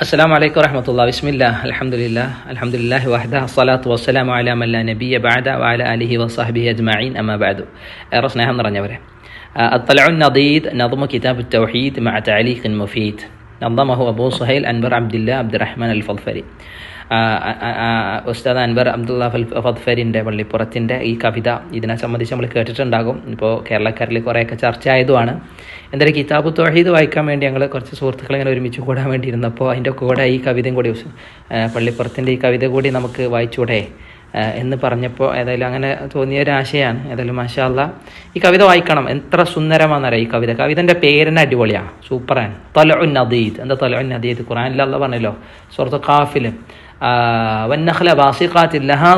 السلام عليكم ورحمة الله. بسم الله. الحمد لله. الحمد لله وحده. الصلاة والسلام على من لا نبي بعد وعلى آله وصحبه أجمعين. أما بعد. رسنا هم رنجبره الطلع النضيد. نظم كتاب التوحيد مع تعليق مفيد. نظمه أبو سهيل أنبر عبد الله عبد الرحمن الفضفري. ഉസ്താദ് അൻവർ അബ്ദുള്ള ഫദ്ഫരിന്റെ പള്ളിപ്പുറത്തിന്റെ ഈ കവിത ഇതിനെ സംബന്ധിച്ച് നമ്മൾ കേട്ടിട്ടുണ്ടാകും. ഇപ്പോൾ കേരളക്കാരിൽ കുറേയൊക്കെ ചർച്ച ആയതുമാണ് എന്തായാലും കിതാബ് തൊഴീത് വായിക്കാൻ വേണ്ടി ഞങ്ങൾ കുറച്ച് സുഹൃത്തുക്കൾ ഇങ്ങനെ ഒരുമിച്ച് കൂടാൻ വേണ്ടി ഇരുന്നപ്പോൾ അതിന്റെ കൂടെ ഈ കവിതയും കൂടി പള്ളിപ്പുറത്തിന്റെ ഈ കവിത കൂടി നമുക്ക് വായിച്ചൂടെ? എന്ന് പറഞ്ഞപ്പോൾ ഏതായാലും അങ്ങനെ തോന്നിയ ഒരു ആശയമാണ് ഏതായാലും മാഷാല്ല ഈ കവിത വായിക്കണം. എത്ര സുന്ദരമാണെന്നറിയാം ഈ കവിത? കവിതന്റെ പേരിനെ അടിപൊളിയാണ് സൂപ്പറാണ്. തലഉൻ നദീദ്. എന്താ തലഉൻ നദീദ്? ഖുറാനിലല്ല പറഞ്ഞല്ലോ സുഹൃത്ത് കാഫിൽ വന്നഖല ബാസിഖാത്തിൽ ലഹാ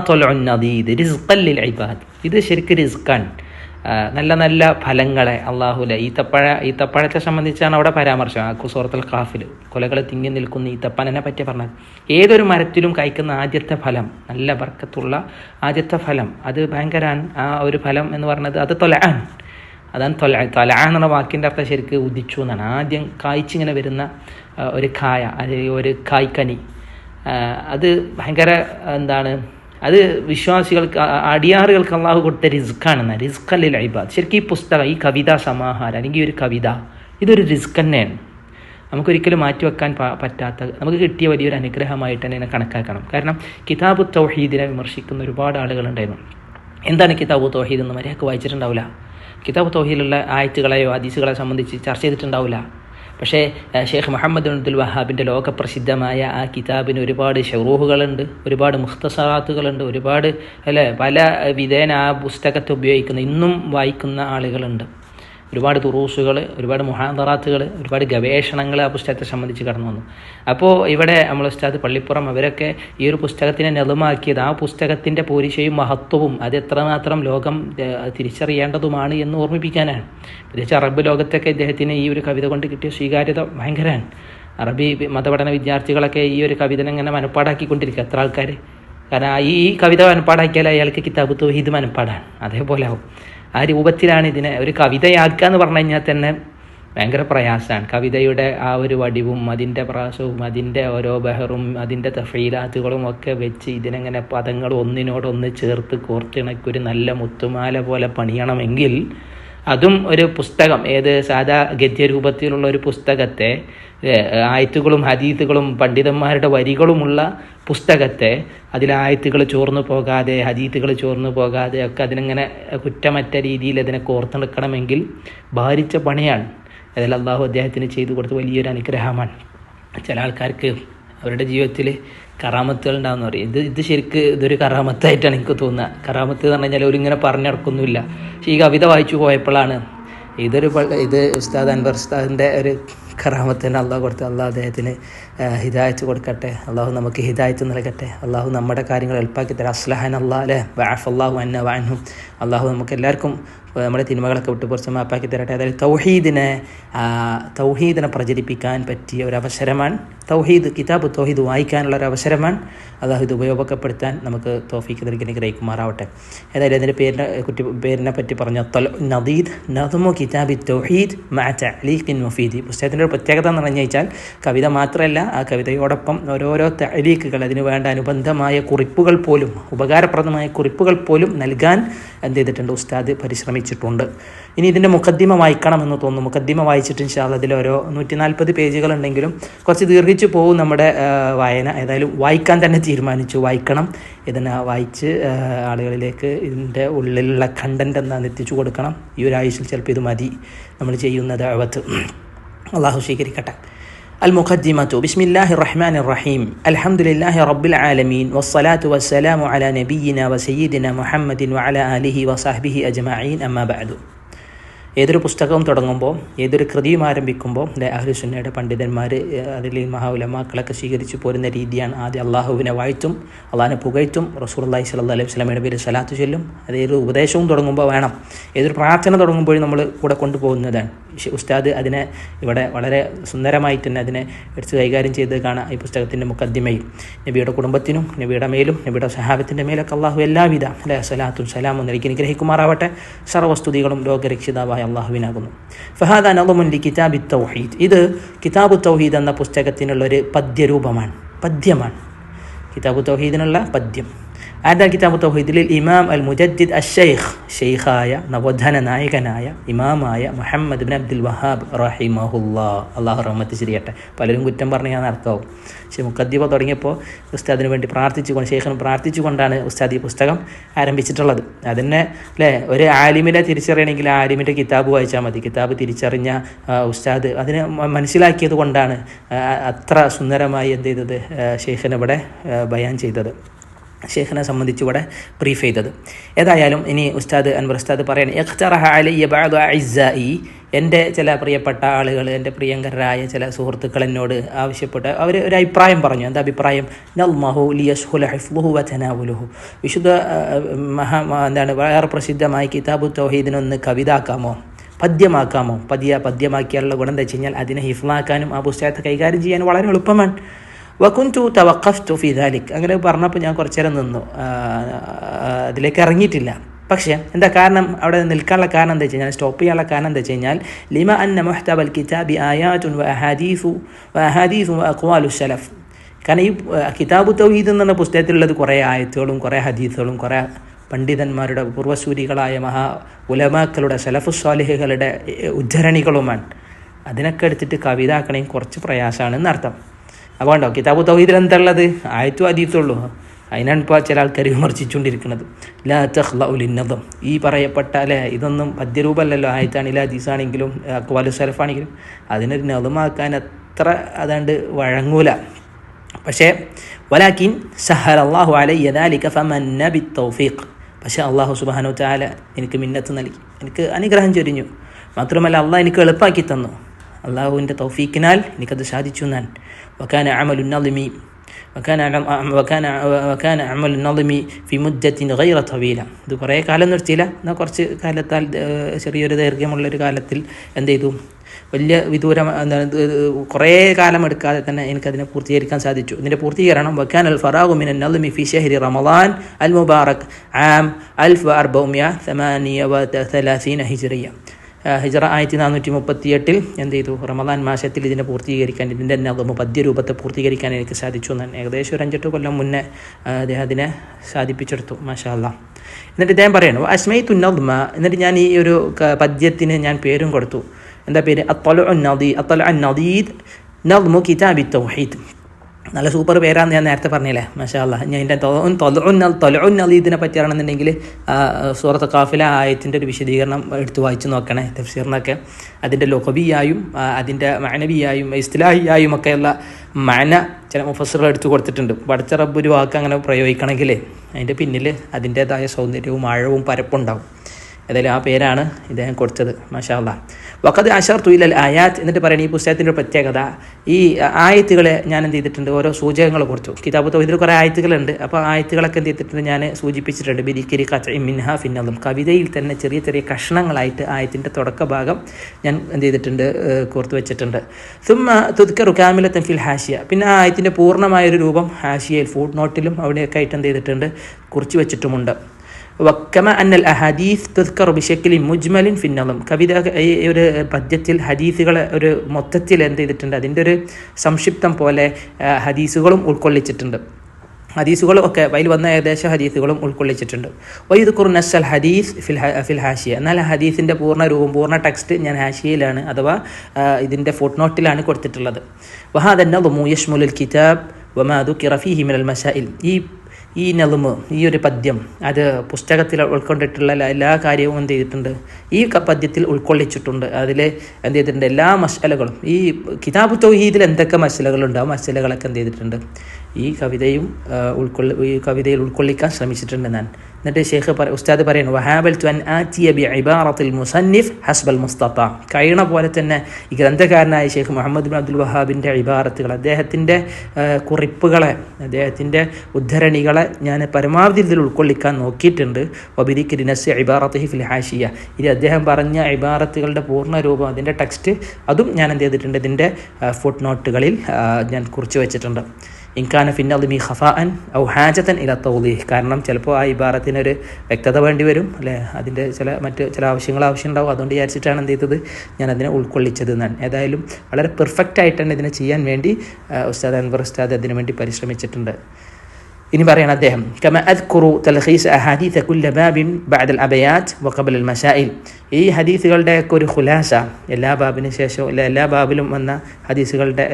ഇബാദ്. ഇത് ശരിക്കും റിസ്ക്കാണ് നല്ല നല്ല ഫലങ്ങളെ അള്ളാഹുല ഈത്തപ്പഴ ഈത്തപ്പഴത്തെ സംബന്ധിച്ചാണ് അവിടെ പരാമർശം. ആ ഖാഫിൽ കാഫിൽ കൊലകൾ തിങ്ങി നിൽക്കുന്ന ഈത്തപ്പനെ പറ്റി പറഞ്ഞത് ഏതൊരു മരത്തിലും കഴിക്കുന്ന ആദ്യത്തെ ഫലം നല്ല വർക്കത്തുള്ള ആദ്യത്തെ ഫലം അത് ഭയങ്കര ആ ഒരു ഫലം എന്ന് പറഞ്ഞത് അത് തൊലാൻ അതാണ് തൊല തൊല എന്നുള്ള വാക്കിന്റെ അർത്ഥം ശരിക്ക് ഉദിച്ചു എന്നാണ്. ആദ്യം കായ്ച്ചിങ്ങനെ വരുന്ന ഒരു കായ അല്ലെങ്കിൽ ഒരു കായ്ക്കനി അത് ഭയങ്കര എന്താണ് അത് വിശ്വാസികൾക്ക് അടിയാറുകൾക്ക് അള്ളാഹു കൊടുത്ത റിസ്ക്കാണെന്ന. റിസ്ക് അല്ലെ ലൈബാദ് ശരിക്കും ഈ പുസ്തകം ഈ കവിതാ സമാഹാരം അല്ലെങ്കിൽ ഒരു കവിത ഇതൊരു റിസ്ക് തന്നെയാണ്. നമുക്കൊരിക്കലും മാറ്റി മാറ്റിവെക്കാൻ പറ്റാത്ത നമുക്ക് കിട്ടിയ വലിയൊരു അനുഗ്രഹമായിട്ട് തന്നെ കണക്കാക്കണം. കാരണം കിതാബ് തൗഹീദിനെ വിമർശിക്കുന്ന ഒരുപാട് ആളുകളുണ്ടായിരുന്നു. എന്താണ് കിതാബ് തൗഹീദ് എന്ന് മര്യാദയ്ക്ക് വായിച്ചിട്ടുണ്ടാവില്ല. കിതാബ് തൗഹീദിലുള്ള ആയത്തുകളെയോ ഹദീസുകളെ സംബന്ധിച്ച് ചർച്ച ചെയ്തിട്ടുണ്ടാവില്ല. പക്ഷേ ഷെയ്ഖ് മുഹമ്മദ് അബ്ദുൽ വഹാബിന്റെ ലോകപ്രസിദ്ധമായ ആ കിതാബിന് ഒരുപാട് ഷെറൂഹുകളുണ്ട് ഒരുപാട് മുഖ്തസറാത്തുകളുണ്ട് ഒരുപാട് അല്ലേ പല വിധേന ആ പുസ്തകത്തെ ഉപയോഗിക്കുന്ന ഇന്നും വായിക്കുന്ന ആളുകളുണ്ട്. ഒരുപാട് തുറൂസുകൾ ഒരുപാട് മുഹാന്തറാത്തുകൾ ഒരുപാട് ഗവേഷണങ്ങൾ ആ പുസ്തകത്തെ സംബന്ധിച്ച് കടന്നു വന്നു. അപ്പോൾ ഇവിടെ നമ്മൾ ഉസ്താദ് പള്ളിപ്പുറം അവരൊക്കെ ഈ ഒരു പുസ്തകത്തിനെ നെളുമാക്കിയത് ആ പുസ്തകത്തിന്റെ പോരിശയും മഹത്വവും അത് എത്രമാത്രം ലോകം തിരിച്ചറിയേണ്ടതുമാണ് എന്ന് ഓർമ്മിപ്പിക്കാനാണ്. പ്രത്യേകിച്ച് അറബ് ലോകത്തൊക്കെ ഇദ്ദേഹത്തിന് ഈ ഒരു കവിത കൊണ്ട് കിട്ടിയ സ്വീകാര്യത ഭയങ്കരമാണ് അറബി മതപഠന വിദ്യാർത്ഥികളൊക്കെ ഈ ഒരു കവിത ഇങ്ങനെ മനപ്പാടാക്കിക്കൊണ്ടിരിക്കുക എത്ര ആൾക്കാർ കാരണം ഈ കവിത മനപ്പാടാക്കിയാൽ അയാൾക്ക് കിതാബ് തോഹീദ് മനപ്പാടാണ്. അതേപോലെ ആവും. ആ രൂപത്തിലാണ് ഇതിനെ ഒരു കവിതയാക്കുക എന്ന് പറഞ്ഞു കഴിഞ്ഞാൽ തന്നെ ഭയങ്കര പ്രയാസമാണ്. കവിതയുടെ ആ ഒരു വടിവും അതിന്റെ പ്രാസവും അതിന്റെ ഓരോ ബഹറും അതിന്റെ തഫീലാത്തുകളും ഒക്കെ വെച്ച് ഇതിനെങ്ങനെ പദങ്ങൾ ഒന്നിനോടൊന്ന് ചേർത്ത് കോർത്തിണക്കൊരു നല്ല മുത്തുമാല പോലെ പണിയണമെങ്കിൽ അതും ഒരു പുസ്തകം ഏത് സാധാ ഗദ്യരൂപത്തിലുള്ള ഒരു പുസ്തകത്തെ ആയത്തുകളും ഹദീത്തുകളും പണ്ഡിതന്മാരുടെ വരികളുമുള്ള പുസ്തകത്തെ അതിലായത്തുകൾ ചോർന്നു പോകാതെ ഹദീത്തുകൾ ചോർന്നു പോകാതെ ഒക്കെ അതിനങ്ങനെ കുറ്റമറ്റ രീതിയിൽ അതിനെ കോർത്തെടുക്കണമെങ്കിൽ ഭാരിച്ച പണിയാണ്. അതിൽ അള്ളാഹു അദ്ദേഹത്തിന് ചെയ്തു കൊടുത്ത വലിയൊരു അനുഗ്രഹമാണ്. ചില ആൾക്കാർക്ക് അവരുടെ ജീവിതത്തിൽ കറാമത്തുകൾ ഉണ്ടാകുന്ന പറയും. ഇത് ഇത് ശരിക്ക് ഇതൊരു കറാമത്തായിട്ടാണ് എനിക്ക് തോന്നുക. കറാമത്ത് എന്ന് പറഞ്ഞു കഴിഞ്ഞാൽ അവരിങ്ങനെ പറഞ്ഞിടക്കൊന്നുമില്ല. പക്ഷേ ഈ കവിത വായിച്ചു പോയപ്പോഴാണ് ഇതൊരു ഇത് ഉസ്താദ് അൻവർ ഉസ്താദിന്റെ ഒരു കറാമത്തിന് അള്ളാഹു കൊടുത്ത് അള്ളാഹു അദ്ദേഹത്തിന് ഹിദായത്ത് കൊടുക്കട്ടെ. അള്ളാഹു നമുക്ക് ഹിദായത്ത് നൽകട്ടെ. അള്ളാഹു നമ്മുടെ കാര്യങ്ങൾ എളുപ്പാക്കി തരാം. അസ്ലഹൻ അള്ളാഹ് അല്ലേ വാഫ് അള്ളാഹു അന്ന വാനും അള്ളാഹു നമുക്ക് എല്ലാവർക്കും നമ്മുടെ തിന്മകളൊക്കെ വിട്ടു കുറച്ച് മാപ്പാക്കി തരട്ടെ. അതായത് തൗഹീദിനെ തൗഹീദിനെ പ്രചരിപ്പിക്കാൻ പറ്റിയ ഒരു അവസരമാണ് തൗഹീദ് കിതാബ് തൗഹീദ് വായിക്കാനുള്ള ഒരു അവസരമാണ് അള്ളാഹു ഇത് ഉപയോഗപ്പെടുത്താൻ നമുക്ക് തോഫീക്ക് നൽകി അനുഗ്രഹിക്കുമാറാവട്ടെ. ഏതായാലും അതിന്റെ പേരിനെ കുറ്റി പേരിനെ പറ്റി പറഞ്ഞ നദീദ് നദമു കിതാബി തൗഹീദ് മാറ്റ അലീഖിൻ മുഫീദ്. പുസ്തകത്തിന്റെ പ്രത്യേകത എന്ന് പറഞ്ഞു കഴിഞ്ഞാൽ കവിത മാത്രമല്ല ആ കവിതയോടൊപ്പം ഓരോരോ തലീക്കുകൾ അതിന് വേണ്ട അനുബന്ധമായ കുറിപ്പുകൾ പോലും ഉപകാരപ്രദമായ കുറിപ്പുകൾ പോലും നൽകാൻ എന്ത് ചെയ്തിട്ടുണ്ട് ഉസ്താദ് പരിശ്രമിച്ചിട്ടുണ്ട്. ഇനി ഇതിന്റെ മുഖദ്ദിമ വായിക്കണമെന്ന് തോന്നുന്നു. മുഖദ്ദിമ വായിച്ചിട്ട് ഇൻഷാല്ല അതിൽ ഓരോ നൂറ്റി നാൽപ്പത് പേജുകളുണ്ടെങ്കിലും കുറച്ച് ദീർഘിച്ചു പോകും നമ്മുടെ വായന. ഏതായാലും വായിക്കാൻ തന്നെ തീരുമാനിച്ചു. വായിക്കണം. ഇതിനെ വായിച്ച് ആളുകളിലേക്ക് ഇതിന്റെ ഉള്ളിലുള്ള കണ്ടന്റ് എന്താണെന്ന് എത്തിച്ചു കൊടുക്കണം. ഈ ഒരാഴ്ചയിൽ ചിലപ്പോൾ ഇത് മതി. നമ്മൾ ചെയ്യുന്നത് അവത്ത് അള്ളാഹു സ്വീകരിക്കട്ടെ المقدمة بسم الله الرحمن الرحيم الحمد لله رب العالمين والصلاة والسلام على نبينا وسيدنا محمد وعلى آله وصحبه أجمعين أما بعد ഏതൊരു പുസ്തകവും തുടങ്ങുമ്പോൾ ഏതൊരു കൃതിയും ആരംഭിക്കുമ്പോൾ അഹ്ലുസുന്നയുടെ പണ്ഡിതന്മാർ അതിൽ മഹാഉലമാക്കളൊക്കെ സ്വീകരിച്ചു പോരുന്ന രീതിയാണ് ആദ്യം അള്ളാഹുവിനെ വാഴ്ത്തും അള്ളാഹിനെ പുകഴ്ത്തും റസൂൽ അള്ളാഹി സ്വല്ലാ അലൈഹി സ്വലമയുടെ പേര് സലാത്ത് ചൊല്ലും അതേതൊരു ഉപദേശവും തുടങ്ങുമ്പോൾ വേണം ഏതൊരു പ്രാർത്ഥന തുടങ്ങുമ്പോഴും നമ്മൾ കൂടെ കൊണ്ടുപോകുന്നതാണ് ഷ് ഉസ്താദ് അതിനെ ഇവിടെ വളരെ സുന്ദരമായിട്ട് തന്നെ അതിനെ എടുത്ത് കൈകാര്യം ചെയ്ത് കാണാം ഈ പുസ്തകത്തിന്റെ മുഖദ്യമയിൽ. നബിയുടെ കുടുംബത്തിനും നബിയുടെ മേലും നബിയുടെ സഹാബത്തിന്റെ മേലൊക്കെ അള്ളാഹു എല്ലാവിധ അല്ലെ സലാത്തും സലാമും നൽകി അനുഗ്രഹിക്കുമാറാവട്ടെ. സർവസ്തുതികളും ലോകരക്ഷിതാവായ അള്ളാഹുവിനാകുന്നു. ഫഹാദ നദമുൻ കിതാബ് കിതാബി തൗഹീദ്. ഇത് കിതാബു തൗഹീദ് എന്ന പുസ്തകത്തിനുള്ള ഒരു പദ്യരൂപമാണ്. പദ്യമാണ്. കിതാബു തൗഹീദിനുള്ള പദ്യം. ആരുടെ കിതാബ് തൗഹീദിൽ ഇമാം അൽ മുജദ്ദിദ് അഷെയ്ഖ് ഷെയ്ഖായ നവോത്ഥാന നായകനായ ഇമാമായ മുഹമ്മദ് ബിൻ അബ്ദുൽ വഹാബ് റഹിമഹുല്ലാ അള്ളാഹു റഹ്മത്ത് ശരിയട്ടെ പലരും കുറ്റം പറഞ്ഞ് ഞാൻ നടക്കാവും പക്ഷേ മുക്കദ്ദീപ തുടങ്ങിയപ്പോൾ ഉസ്താദിന് വേണ്ടി പ്രാർത്ഥിച്ചുകൊണ്ട് ഷെയ്ഖിന് പ്രാർത്ഥിച്ചുകൊണ്ടാണ് ഉസ്താദ് ഈ പുസ്തകം ആരംഭിച്ചിട്ടുള്ളത്. അതിനെ അല്ലേ? ഒരു ആലിമിനെ തിരിച്ചറിയണമെങ്കിൽ ആലിമിന്റെ കിതാബ് വായിച്ചാൽ മതി. കിതാബ് തിരിച്ചറിഞ്ഞ ഉസ്താദ് അതിനെ മനസ്സിലാക്കിയത് കൊണ്ടാണ് അത്ര സുന്ദരമായി എന്ത് ചെയ്തത് ഷെയ്ഖിന് ഇവിടെ ബയാൻ ചെയ്തത്. ഷെയ്ഖിനെ സംബന്ധിച്ച് ഇവിടെ ബ്രീഫ് ചെയ്തത്. ഏതായാലും ഇനി ഉസ്താദ് അൻവർ ഉസ്താദ് പറയണം ഇഖ്തറഹ അലയ്യ ബാദു അഇസ്സായി എന്റെ ചില പ്രിയപ്പെട്ട ആളുകൾ എന്റെ പ്രിയങ്കരായ ചില സുഹൃത്തുക്കൾ എന്നോട് ആവശ്യപ്പെട്ട് അവർ ഒരു അഭിപ്രായം പറഞ്ഞു. എന്താ അഭിപ്രായം? വിശുദ്ധ മഹാ എന്താണ് വളരെ പ്രസിദ്ധമായ കിതാബു തൗഹീദിനൊന്ന് കവിതാക്കാമോ? പദ്യമാക്കാമോ? പദ്യ പദ്യമാക്കിയാലുള്ള ഗുണം എന്താ വെച്ച് കഴിഞ്ഞാൽ അതിനെ ഹിഫ്ലാക്കാനും ആ പുസ്തകത്തെ കൈകാര്യം ചെയ്യാനും വളരെ എളുപ്പമാണ്. വക്കുൻതു തവക്കഫ്തു ഫി ദാലിക്. അങ്ങനെ പറഞ്ഞപ്പോൾ ഞാൻ കുറച്ചു നേരം നിന്നു അതിലേക്ക് ഇറങ്ങിയിട്ടില്ല. പക്ഷേ എന്താ കാരണം? അവിടെ നിൽക്കാനുള്ള കാരണം എന്താ വെച്ച് കഴിഞ്ഞാൽ സ്റ്റോപ്പ് ചെയ്യാനുള്ള കാരണം എന്താ വെച്ച് കഴിഞ്ഞാൽ ലിമ അന്ന മൊഹ്തബൽ കിതാബി ആയാറ്റുൻ വ അഹാദീസു വ അഹാദീസു വ അഖ്വാലു സലഫ്. കാരണം ഈ കിതാബു തൗഹീദ് എന്ന് പറഞ്ഞ പുസ്തകത്തിലുള്ളത് കുറേ ആയത്തുകളും കുറേ ഹദീസുകളും കുറേ പണ്ഡിതന്മാരുടെ പൂർവസൂരികളായ മഹാ ഉലമാക്കളുടെ സലഫു സ്വാലിഹുകളുടെ ഉദ്ധരണികളുമാണ്. അതിനൊക്കെ എടുത്തിട്ട് കവിത ആക്കണമെങ്കിൽ കുറച്ച് പ്രയാസമാണ് എന്നർത്ഥം. അപ്പോൾ ഉണ്ടോ കിതാബ് തൗഹീദിൽ എന്താ ഉള്ളത് ആയത്തും അതീത്തുള്ളൂ അതിനാണ് ഇപ്പോൾ ചില ആൾക്കാർ വിമർശിച്ചുകൊണ്ടിരിക്കുന്നത്. ലാ തഹ്ലിന്നതും ഈ പറയപ്പെട്ട അല്ലെ? ഇതൊന്നും പദ്യരൂപമല്ലല്ലോ ആയത്താണെങ്കിലും ഹദീസാണെങ്കിലും അക്വാലു സലഫാണെങ്കിലും. അതിനൊരു നതമാക്കാൻ അത്ര അതാണ്ട് വഴങ്ങൂല. പക്ഷേ വലാക്കിൻ സഹർ അള്ളാഹു അലയ്യ ദാലിക ഫമന്ന ബി തൗഫീഖ്. പക്ഷേ അള്ളാഹു സുബാനു ചാല എനിക്ക് മിന്നത്ത് നൽകി. എനിക്ക് അനുഗ്രഹം ചൊരിഞ്ഞു. മാത്രമല്ല അള്ളാഹ് എനിക്ക് എളുപ്പമാക്കി തന്നു. അള്ളാഹുവിന്റെ തൗഫീക്കിനാൽ എനിക്കത് സാധിച്ചു ഞാൻ വക്കാന അമലു നളിമി വക്കാന വക്കാന വക്കാന അമലു നളിമി ഗൈറ തവീല. ഇത് കുറേ കാലം നിർത്തിയില്ല. എന്നാൽ കുറച്ച് കാലത്താൽ ചെറിയൊരു ദൈർഘ്യമുള്ളൊരു കാലത്തിൽ എന്ത് ചെയ്തു? വലിയ വിദൂരം എന്താണ് കുറേ കാലം എടുക്കാതെ തന്നെ എനിക്കതിനെ പൂർത്തീകരിക്കാൻ സാധിച്ചു. ഇതിന്റെ പൂർത്തീകരണം വക്കാൻ അൽ ഫറാഖുമിൻ നല്മി ഫി ഷെഹരി റമദാൻ അൽ മുബാറക് ആം അൽഫ് അർബൗമിയ സമാനിയ വലാസീന ഹിജറിയ ഹിജറ ആയിരത്തി നാനൂറ്റി മുപ്പത്തി എട്ടിൽ എന്ത് ചെയ്തു? റമദാൻ മാസത്തിൽ ഇതിനെ പൂർത്തീകരിക്കാൻ ഇതിന്റെ പദ്യ പദ്യരൂപത്തെ പൂർത്തീകരിക്കാൻ എനിക്ക് സാധിച്ചു എന്നാണ്. ഏകദേശം ഒരു അഞ്ചെട്ട് കൊല്ലം മുന്നേ അദ്ദേഹം അതിനെ സാധിപ്പിച്ചെടുത്തു മാഷാല്ല എന്നിട്ട് ഇദ്ദേഹം പറയണു അസ്മൈ തുന്നദ്മ എന്നിട്ട് ഞാൻ ഈ ഒരു പദ്യത്തിന് ഞാൻ പേരും കൊടുത്തു. എന്താ പേര്? അത്തലു നദീദ് നദ്മു കിതാബി തൗഹീദ്. നല്ല സൂപ്പർ പേരാന്ന് ഞാൻ നേരത്തെ പറഞ്ഞില്ലേ? മഷാല്ല ഞാൻ എന്റെ തൊലഉൻ നദീദിനെ പറ്റിയാണെന്നുണ്ടെങ്കിൽ സൂറത്ത് കാഫില ആയത്തിന്റെ ഒരു വിശദീകരണം എടുത്ത് വായിച്ചു നോക്കണേ തഫ്സീറിനൊക്കെ. അതിന്റെ ലൊഹബിയായും അതിന്റെ മാനവിയായും ഇസ്ലാഹിയായും ഒക്കെയുള്ള മാന ചില മുഫസറുകൾ എടുത്തു കൊടുത്തിട്ടുണ്ട്. പഠിച്ച റബ്ബ് ഒരു വാക്ക് അങ്ങനെ പ്രയോഗിക്കണമെങ്കിൽ അതിന്റെ പിന്നിൽ അതിന്റേതായ സൗന്ദര്യവും ആഴവും പരപ്പുണ്ടാവും ഏതായാലും ആ പേരാണ് ഇദ്ദേഹം കൊടുത്തത് മാഷാ അല്ലാ വക്കത് അഷർ തുയിലൽ ആയാത്ത് എന്നിട്ട് പറയുന്നത് ഈ പുസ്തകത്തിന്റെ പ്രത്യേകത ഈ ആയത്തുകളെ ഞാൻ എന്ത് ചെയ്തിട്ടുണ്ട് ഓരോ സൂചകങ്ങൾ കൊടുത്തു. കിതാബ് തോതിൽ കുറേ ആയത്തുകളുണ്ട് അപ്പോൾ ആയത്തുകളൊക്കെ എന്ത് ചെയ്തിട്ടുണ്ട് ഞാൻ സൂചിപ്പിച്ചിട്ടുണ്ട്. ബിരിക്കരി കച്ച മിൻഹ ഫിന്നതും കവിതയിൽ തന്നെ ചെറിയ ചെറിയ കഷ്ണങ്ങളായിട്ട് ആയത്തിന്റെ തുടക്ക ഭാഗം ഞാൻ എന്ത് ചെയ്തിട്ടുണ്ട് കോർത്ത് വെച്ചിട്ടുണ്ട്. സുമ തുദ്ക്കറു കാമിലത്തൻ ഫിൽ ഹാഷിയ. പിന്നെ ആ ആയത്തിന്റെ പൂർണമായൊരു രൂപം ഹാഷിയയിൽ ഫുഡ് നോട്ടിലും അവിടെയൊക്കെ ആയിട്ട് എന്ത് ചെയ്തിട്ടുണ്ട് കുറിച്ച് വെച്ചിട്ടുമുണ്ട്. വക്കമ അന്നൽ അഹദീസ് തുസ്കർ ബിഷക്കിലി മുജ്മലിൻ ഫിന്നലും കവിത ഈ ഒരു പദ്യത്തിൽ ഹദീസുകളെ ഒരു മൊത്തത്തിൽ എന്ത് ചെയ്തിട്ടുണ്ട്? അതിന്റെ ഒരു സംക്ഷിപ്തം പോലെ ഹദീസുകളും ഉൾക്കൊള്ളിച്ചിട്ടുണ്ട്. ഹദീസുകളും ഒക്കെ അതിൽ വന്ന ഏകദേശം ഹദീസുകളും ഉൾക്കൊള്ളിച്ചിട്ടുണ്ട്. വൈദുക്കുർ നസ്സൽ ഹദീസ് ഫിൽ ഫിൽ ഹാഷിയ. എന്നാൽ ഹദീസിന്റെ പൂർണ രൂപം പൂർണ ടെക്സ്റ്റ് ഞാൻ ഹാഷിയയിലാണ് അഥവാ ഇതിന്റെ ഫുട് നോട്ടിലാണ് കൊടുത്തിട്ടുള്ളത്. വഹാദ് നദുമു യഷ്മുൽ കിതാബ് വമാ കിറഫി ഫീഹി മിനൽ മസായിൽ ഈ ഈ നെളുമ് ഈ ഒരു പദ്യം അത് പുസ്തകത്തിൽ ഉൾക്കൊണ്ടിട്ടുള്ള എല്ലാ- കാര്യവും എന്ത് ചെയ്തിട്ടുണ്ട്? ഈ പദ്യത്തിൽ ഉൾക്കൊള്ളിച്ചിട്ടുണ്ട്. അതിൽ എന്ത് ചെയ്തിട്ടുണ്ട്? എല്ലാ മസാലകളും ഈ കിതാബ് തൗഹീദിൽ എന്തൊക്കെ മസാലകളുണ്ട്? ആ മസാലകളൊക്കെ എന്ത് ചെയ്തിട്ടുണ്ട്? ഈ കവിതയും ഉൾക്കൊള്ളി ഈ കവിതയിൽ ഉൾക്കൊള്ളിക്കാൻ ശ്രമിച്ചിട്ടുണ്ട് ഞാൻ. എന്നിട്ട് ഷെയ്ഖ് പറ ഉസ്താദ് പറയുന്നു വഹാബൽ ത്വൻ ആറ്റിയ ബി ഇബാറത്തിൽ മുസന്നിഫ് ഹസ്ബൽ മുസ്തഫ. കഴിയണ പോലെ തന്നെ ഈ ഗ്രന്ഥകാരനായ ഷെയ്ഖ് മുഹമ്മദ് ബിൻ അബ്ദുൽ വഹാബിന്റെ ഇബാറത്തുകൾ അദ്ദേഹത്തിന്റെ കുറിപ്പുകളെ അദ്ദേഹത്തിന്റെ ഉദ്ധരണികളെ ഞാൻ പരമാവധി ഇതിൽ ഉൾക്കൊള്ളിക്കാൻ നോക്കിയിട്ടുണ്ട്. ഒബിരിക്ക് റിനസ് ഇബാറത്ത് ഫിൽ ഹാഷിയ. ഇത് അദ്ദേഹം പറഞ്ഞ ഇബാറത്തുകളുടെ പൂർണ രൂപം അതിന്റെ ടെക്സ്റ്റ് അതും ഞാൻ എന്ത് ചെയ്തിട്ടുണ്ട് ഇതിന്റെ ഫുഡ് നോട്ടുകളിൽ ഞാൻ കുറിച്ച് വെച്ചിട്ടുണ്ട്. ഇൻകാന ഫിന്നലിമി ഖഫാൻ ഔ ഹാജത്തൻ ഇല തൗലീഹ്. കാരണം ചിലപ്പോൾ ആ ഇബാറത്തിനൊരു വ്യക്തത വേണ്ടി വരും അല്ലേ? അതിന്റെ ചില മറ്റ് ചില ആവശ്യങ്ങൾ ആവശ്യമുണ്ടാവും. അതുകൊണ്ട് വിചാരിച്ചിട്ടാണ് എന്ത് ചെയ്തത്? ഞാൻ അതിനെ ഉൾക്കൊള്ളിച്ചത് എന്നാണ്. ഏതായാലും വളരെ പെർഫെക്റ്റ് ആയിട്ടാണ് ഇതിനെ ചെയ്യാൻ വേണ്ടി ഉസ്താദ് അൻവർ ഉസ്താദ് അതിനു വേണ്ടി പരിശ്രമിച്ചിട്ടുണ്ട്. ഇനി പറയണം അദ്ദേഹം കമ അദ്കുറു തൽഖീസ് അഹാദീത്ത് കുല്ല ബാബിൻ ബഅദൽ അബയാത്ത് വഖബൽ അൽ മസായിൽ ഈ ഹദീസുകളുടെയൊക്കെ ഒരു ഖുലാസ എല്ലാ ബാബിന് ശേഷം അല്ല എല്ലാ ബാബിലും വന്ന ഹദീസുകളുടെ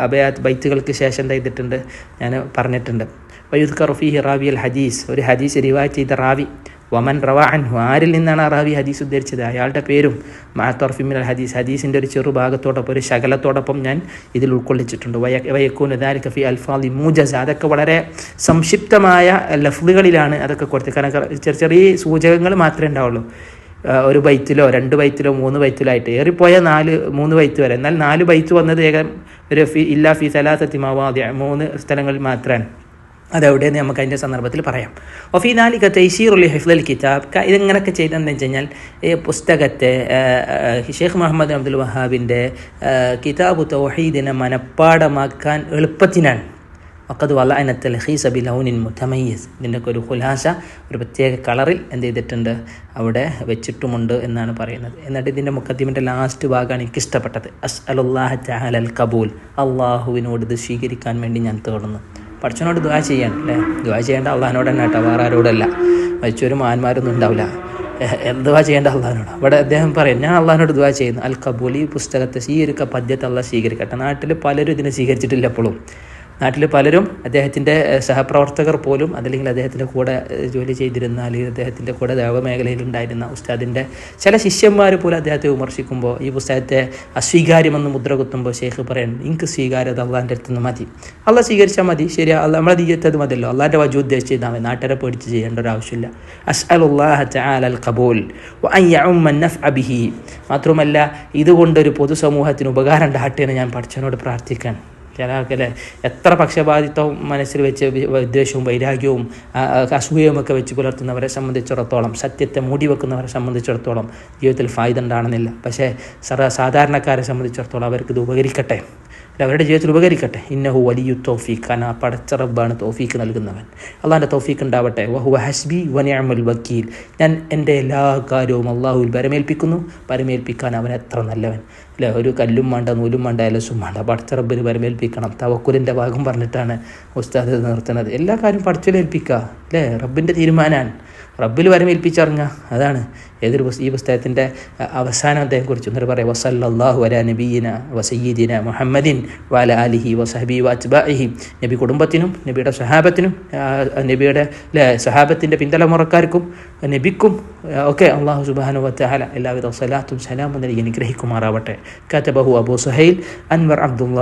അബയാത്ത് ബൈത്തുകൾക്ക് ശേഷം എന്താ ചെയ്തിട്ടുണ്ട് ഞാൻ പറഞ്ഞിട്ടുണ്ട് വയുദ് കറുഫിഹി റാവി അൽ ഹദീസ് ഒരു ഹദീസ് റിവായത്ത് ചെയ്ത റാവി വമൻ റവ അൻഹു. ആരിൽ നിന്നാണ് ആ റാവി ഹദീസ് ഉദ്ധരിച്ചത്? അയാളുടെ പേരും മാത്തോർഫിമിൽ ഹദീസ്. ഹദീസിന്റെ ഒരു ചെറു ഭാഗത്തോടൊപ്പം ഒരു ശകലത്തോടൊപ്പം ഞാൻ ഇതിൽ ഉൾക്കൊള്ളിച്ചിട്ടുണ്ട്. വയ വയക്കൂൻ ദാലിക കഫി അൽഫാദി മൂജസ്. അതൊക്കെ വളരെ സംക്ഷിപ്തമായ ലഫ്ലുകളിലാണ് അതൊക്കെ കൊടുത്തത്. കാരണം ചെറിയ ചെറിയ സൂചകങ്ങൾ മാത്രമേ ഉണ്ടാവുള്ളൂ. ഒരു ബൈത്തിലോ രണ്ട് ബൈത്തിലോ മൂന്ന് ബൈത്തിലോ ആയിട്ട്. ഏറിപ്പോയ നാല് മൂന്ന് ബൈത്ത് വരെ. എന്നാൽ നാല് ബൈത്ത് വന്നത് ഏകം ഒരു ഫി ഇല്ലാ ഫി സലാസത്തി മാവാദ്യ മൂന്ന് സ്ഥലങ്ങളിൽ മാത്രമാണ്. അതെവിടെയെന്ന് നമുക്ക് അതിന്റെ സന്ദർഭത്തിൽ പറയാം. ഒഫീനാലിക തൈസീറുലി ഹിഫ്ദൽ കിതാബ് ഇതെങ്ങനെയൊക്കെ ചെയ്തതെന്ന് വെച്ച് കഴിഞ്ഞാൽ ഈ പുസ്തകത്തെ ഷെയ്ഖ് മുഹമ്മദ് അബ്ദുൽ വഹാബിന്റെ കിതാബ് തൗഹീദിനെ മനഃപ്പാടമാക്കാൻ എളുപ്പത്തിനാണ്. വക്കത് വല്ല ഹീസ് അബി ലൗനിൻ മുത്തമയ്യസ് ഇതിന്റെയൊക്കെ ഒരു ഖുലാസ ഒരു പ്രത്യേക കളറിൽ എന്ത് ചെയ്തിട്ടുണ്ട് അവിടെ വെച്ചിട്ടുമുണ്ട് എന്നാണ് പറയുന്നത്. എന്നിട്ട് ഇതിന്റെ മുക്കദ്ദീമിന്റെ ലാസ്റ്റ് ഭാഗമാണ് എനിക്ക് ഇഷ്ടപ്പെട്ടത് അസ് അലുല്ലാഹ അൽ കബൂൽ. അള്ളാഹുവിനോട് ഇത് സ്വീകരിക്കാൻ വേണ്ടി ഞാൻ തേടുന്നു. പഠിച്ചവനോട് ദ്വാ ചെയ്യാൻ അല്ലേ? ദ്വാ ചെയ്യേണ്ട അള്ളഹാനോട് തന്നെ കേട്ടോ വേറെ ആരോടല്ല മരിച്ചൊരു മാന്മാരൊന്നും ഉണ്ടാവില്ല. എന്തുവാ ചെയ്യേണ്ട അള്ളഹാനോട്? അവിടെ അദ്ദേഹം പറയും ഞാൻ അള്ളഹാനോട് ദ്വാ ചെയ്യുന്നു. അൽ കബൂൽ ഈ പുസ്തകത്തെ ഈ ഒരു പദ്യത്തെ അള്ളാഹ് സ്വീകരിക്കട്ടെ. നാട്ടിൽ പലരും ഇതിനെ സ്വീകരിച്ചിട്ടില്ല എപ്പോഴും. നാട്ടിൽ പലരും അദ്ദേഹത്തിന്റെ സഹപ്രവർത്തകർ പോലും അതല്ലെങ്കിൽ അദ്ദേഹത്തിന്റെ കൂടെ ജോലി ചെയ്തിരുന്ന അല്ലെങ്കിൽ അദ്ദേഹത്തിന്റെ കൂടെ ദേവമേഖലയിൽ ഉണ്ടായിരുന്ന ഉസ്താദിന്റെ ചില ശിഷ്യന്മാർ പോലും അദ്ദേഹത്തെ വിമർശിക്കുമ്പോൾ ഈ പുസ്തകത്തെ അസ്വീകാര്യമെന്ന് മുദ്ര കുത്തുമ്പോൾ ഷെയ്ഖ് പറയുന്നത് എനിക്ക് സ്വീകാര്യത അള്ളാന്റെ അടുത്ത് നിന്ന് മതി. അള്ള സ്വീകരിച്ചാൽ മതി. ശരി അല്ല നമ്മളെ തീയത്തത് മതിയല്ലോ. അള്ളാന്റെ വജു ഉദ്ദേശിച്ച് ചെയ്താൽ മതി. നാട്ടുകാരെ പേടിച്ച് ചെയ്യേണ്ട ഒരു ആവശ്യമില്ല. അസ് അൽ കബൂൽ മാത്രമല്ല ഇതുകൊണ്ടൊരു പൊതുസമൂഹത്തിന് ഉപകാരം ഉണ്ടാകട്ടെ ഞാൻ പഠിച്ചവനോട് പ്രാർത്ഥിക്കാൻ ചില എത്ര പക്ഷപാതിത്വം മനസ്സിൽ വെച്ച് വിദ്വേഷവും വൈരാഗ്യവും അസൂയവും ഒക്കെ വെച്ച് പുലർത്തുന്നവരെ സംബന്ധിച്ചിടത്തോളം സത്യത്തെ മൂടി വെക്കുന്നവരെ സംബന്ധിച്ചിടത്തോളം ജീവിതത്തിൽ ഫായ്ദ ഉണ്ടാകണമെന്നില്ല പക്ഷേ സാധാരണക്കാരെ സംബന്ധിച്ചിടത്തോളം അവർക്ക് ഇത് ഉപകരിക്കട്ടെ. അവരുടെ ജീവിതത്തിൽ ഉപകരിക്കട്ടെ. ഇന്നഹു വലിയ തോഫീഖ് ആ പടച്ച റബ്ബാണ് തോഫീക്ക് നൽകുന്നവൻ. അള്ളാഹിന്റെ തോഫീക്ക് ഉണ്ടാവട്ടെ. വഹു ഹസ്ബി വനിയമുൽ വക്കീൽ. ഞാൻ എന്റെ എല്ലാ കാര്യവും അള്ളാഹുവിൽ പരമേൽപ്പിക്കുന്നു പരമേൽപ്പിക്കാൻ അവൻ എത്ര നല്ലവൻ. അല്ലേ? ഒരു കല്ലും വേണ്ട നൂലും വേണ്ട അലസും വേണ്ട പടച്ച റബ്ബിന് പരമേൽപ്പിക്കണം തവക്കുലിന്റെ ഭാഗം പറഞ്ഞിട്ടാണ് ഉസ്താദ് നിർത്തുന്നത്. എല്ലാ കാര്യവും പടച്ചിലേൽപ്പിക്കുക. അല്ലേ? റബ്ബിന്റെ തീരുമാനമാണ് റബ്ബിൽ വരമേൽപ്പിച്ചറിഞ്ഞ അതാണ് ഏതൊരു ഈ പുസ്തകത്തിന്റെ അവസാനം അദ്ദേഹം കുറിച്ച് എന്നിട്ട് പറയാം വസല്ലാഹു വല നബീന വസയ്യീദിന മുഹമ്മദിൻ വാല അലിഹി വസഹബി വാജ്ബാഹി നബി കുടുംബത്തിനും നബിയുടെ സഹാബത്തിനും നബിയുടെ സഹാബത്തിന്റെ പിന്തലമുറക്കാർക്കും നബിക്കും ഒക്കെ അള്ളാഹു സുബാനു വത്തഹല എല്ലാവിധ സലാത്തും സലാമും നൽകി അനുഗ്രഹിക്കുമാറാവട്ടെ. കാത്തബഹു അബു സുഹൈൽ അൻവർ അബ്ദുള്ള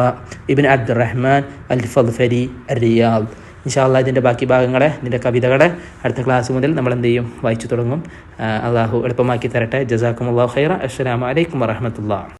ഇബിൻ അബ്ദുറഹ്മാൻ അൽ ഫദ്ഫരി റിയാദ് ഇൻഷാല്ല ഇതിന്റെ ബാക്കി ഭാഗങ്ങളെ ഇതിന്റെ കവിതകളെ അടുത്ത ക്ലാസ് മുതൽ നമ്മൾ എന്ത് ചെയ്യും? വായിച്ചു തുടങ്ങും. അള്ളാഹു എളുപ്പമാക്കി തരട്ടെ. ജസാക്കും അള്ളാഹു ഖൈറ അസ്സലാമലൈക്കും വറഹമത്തുള്ള.